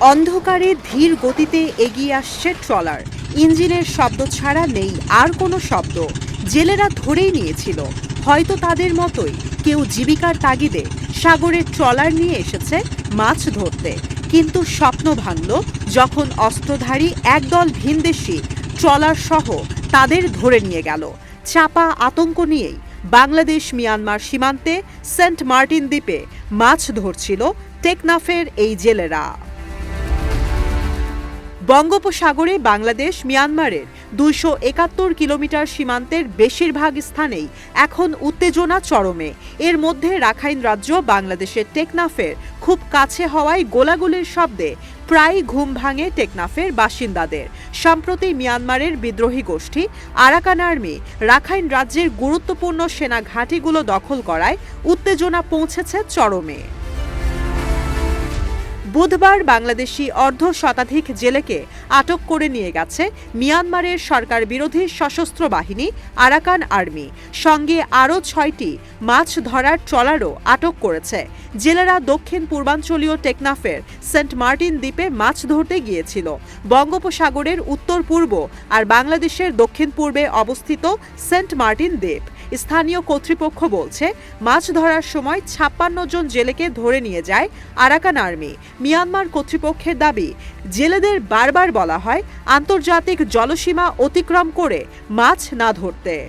অন্ধকারে ধীর গতিতে এগিয়ে আসছে ট্রলার। ইঞ্জিনের শব্দ ছাড়া নেই আর কোনো শব্দ। জেলেরা ধরেই নিয়েছিল। হয়তো তাদের মতোই কেউ জীবিকার তাগিদে সাগরের ট্রলার নিয়ে এসেছে মাছ ধরতে। কিন্তু স্বপ্ন ভাঙল যখন অস্ত্রধারী একদল ভিনদেশি ট্রলার সহ তাদের ধরে নিয়ে গেল। চাপা আতঙ্ক নিয়েই বাংলাদেশ মিয়ানমার সীমান্তে সেন্ট মার্টিন দ্বীপে মাছ ধরছিল টেকনাফের এই জেলেরা। বঙ্গোপসাগরে বাংলাদেশ মিয়ানমারের দুইশো একাত্তর কিলোমিটার সীমান্তের বেশিরভাগ স্থানেই এখন উত্তেজনা চরমে। এর মধ্যে রাখাইন রাজ্য বাংলাদেশের টেকনাফের খুব কাছে হওয়ায় গোলাগুলির শব্দে প্রায় ঘুম ভাঙে টেকনাফের বাসিন্দাদের। সম্প্রতি মিয়ানমারের বিদ্রোহী গোষ্ঠী আরাকান আর্মি রাখাইন রাজ্যের গুরুত্বপূর্ণ সেনা ঘাঁটিগুলো দখল করায় উত্তেজনা পৌঁছেছে চরমে। বুধবার বাংলাদেশি অর্ধ শতাধিক জেলেকে আটক করে নিয়ে গেছে মিয়ানমারের সরকার বিরোধী সশস্ত্র বাহিনী, আরাকান আর্মি। সঙ্গে আরও ছয়টি মাছ ধরার ট্রলারও আটক করেছে। জেলেরা দক্ষিণ পূর্বাঞ্চলীয় টেকনাফের সেন্ট মার্টিন দ্বীপে মাছ ধরতে গিয়েছিল। বঙ্গোপসাগরের উত্তর পূর্ব আর বাংলাদেশের দক্ষিণ পূর্বে অবস্থিত সেন্ট মার্টিন দ্বীপ। স্থানীয় কর্তৃপক্ষ বলছে, মাছ ধরার সময় ছাপ্পান্ন জন জেলেকে ধরে নিয়ে যায় আরাকান আর্মি। মিয়ানমার কর্তৃপক্ষের দাবি, জেলেদের বারবার বলা হয় আন্তর্জাতিক জলসীমা অতিক্রম করে মাছ না ধরতে।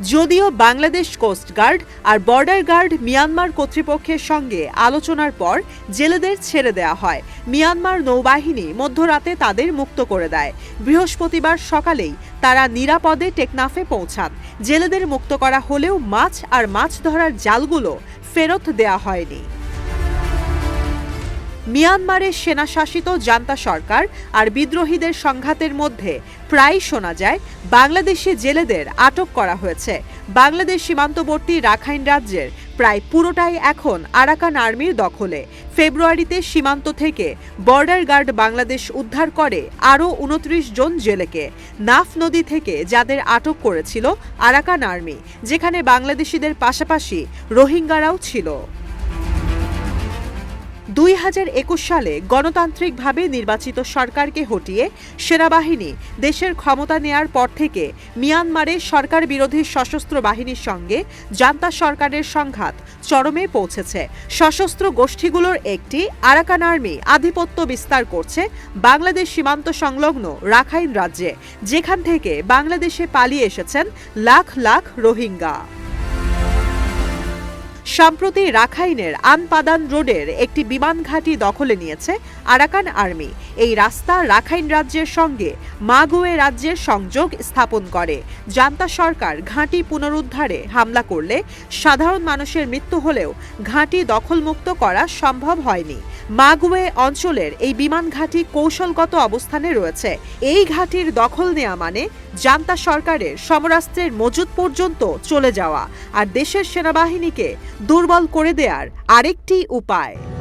যদিও বাংলাদেশ কোস্টগার্ড আর বর্ডার গার্ড মিয়ানমার কর্তৃপক্ষের সঙ্গে আলোচনার পর জেলেদের ছেড়ে দেওয়া হয়। মিয়ানমার নৌবাহিনী মধ্যরাতে তাদের মুক্ত করে দেয়। বৃহস্পতিবার সকালেই তারা নিরাপদে টেকনাফে পৌঁছান। জেলেদের মুক্ত করা হলেও মাছ আর মাছ ধরার জালগুলো ফেরত দেওয়া হয়নি। মিয়ানমারের সেনাশাসিত জান্তা সরকার আর বিদ্রোহীদের সংঘাতের মধ্যে প্রায় শোনা যায়, বাংলাদেশি জেলেদের আটক করা হয়েছে। বাংলাদেশ সীমান্তবর্তী রাখাইন রাজ্যের প্রায় পুরোটাই এখন আরাকান আর্মির দখলে। ফেব্রুয়ারিতে সীমান্ত থেকে বর্ডার গার্ড বাংলাদেশ উদ্ধার করে আরও উনত্রিশ জন জেলেকে। নাফ নদী থেকে যাদের আটক করেছিল আরাকান আর্মি, যেখানে বাংলাদেশিদের পাশাপাশি রোহিঙ্গারাও ছিল। দুই হাজার একুশ সালে গণতান্ত্রিকভাবে নির্বাচিত সরকারকে হটিয়ে সেনাবাহিনী দেশের ক্ষমতা নেয়ার পর থেকে মিয়ানমারে সরকার বিরোধী সশস্ত্র বাহিনীর সঙ্গে জান্তা সরকারের সংঘাত চরমে পৌঁছেছে। সশস্ত্র গোষ্ঠীগুলোর একটি আরাকান আর্মি আধিপত্য বিস্তার করছে বাংলাদেশ সীমান্ত সংলগ্ন রাখাইন রাজ্যে, যেখান থেকে বাংলাদেশে পালিয়ে এসেছেন লাখ লাখ রোহিঙ্গা। সম্প্রতি রাখাইনের আনপাদান রোডের একটি বিমান ঘাঁটি দখলে নিয়েছে আরাকান আর্মি। এই রাস্তা রাখাইন রাজ্যের সঙ্গে মাগুয়ে রাজ্যের সংযোগ স্থাপন করে। জান্তা সরকার ঘাঁটি পুনরুদ্ধারে হামলা করলে সাধারণ মানুষের মৃত্যু হলেও ঘাঁটি দখলমুক্ত করা সম্ভব হয়নি। মাগুয়ে অঞ্চলের এই বিমান ঘাঁটি কৌশলগত অবস্থানে রয়েছে। এই ঘাঁটির দখল নেওয়া মানে জান্তা সরকারের সমরাস্ত্রের মজুদ পর্যন্ত চলে যাওয়া আর দেশের সেনাবাহিনীকে দুর্বল করে দেওয়ার আরেকটি উপায়।